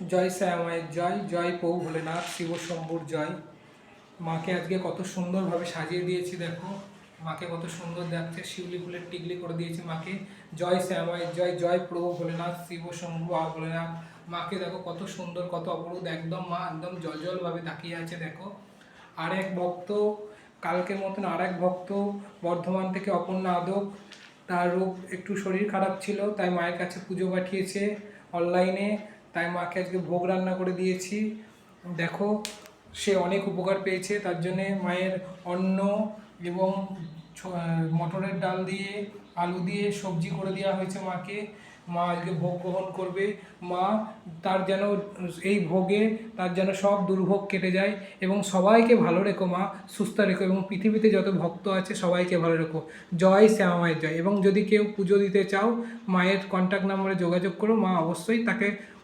জয় শ্যামায়ের জয় জয় পৌ ভোলেনাথ, শিব শম্ভুর জয়। মাকে আজকে কত সুন্দরভাবে সাজিয়ে দিয়েছি দেখো। মাকে কত সুন্দর দেখছে, শিউলি ফুলের টিকলি করে দিয়েছি মাকে। জয় শ্যামায়ের জয় জয় প্রভু ভোলেনাথ, শিব শম্ভু আ ভোলেনাথ। মাকে দেখো কত সুন্দর, কত অপরূপ, একদম মা একদম জলজলভাবে তাকিয়ে আছে দেখো। আর এক ভক্ত, কালকের মতন আর এক ভক্ত, বর্ধমান থেকে অপর্ণা আদক। তার রোগ একটু শরীর খারাপ ছিল, তাই মায়ের কাছে পুজো পাঠিয়েছে। অনলাইনে তাই মাকে আজকে ভোগ রান্না করে দিয়েছি। দেখো, সে অনেক উপকার পেয়েছে, তার জন্যে মায়ের অন্ন এবং মটরের ডাল দিয়ে, আলু দিয়ে সবজি করে দেওয়া হয়েছে মাকে। মা আজকে ভোগ গ্রহণ করবে। মা তার যেন, এই ভোগে তার যেন সব দুর্ভোগ কেটে যায় এবং সবাইকে ভালো রেখো মা, সুস্থ রেখো এবং পৃথিবীতে যত ভক্ত আছে সবাইকে ভালো রেখো। জয় শ্যামা মায়ের জয়। এবং যদি কেউ পুজো দিতে চাও, মায়ের কন্ট্যাক্ট নাম্বারে যোগাযোগ করো। মা অবশ্যই তাকে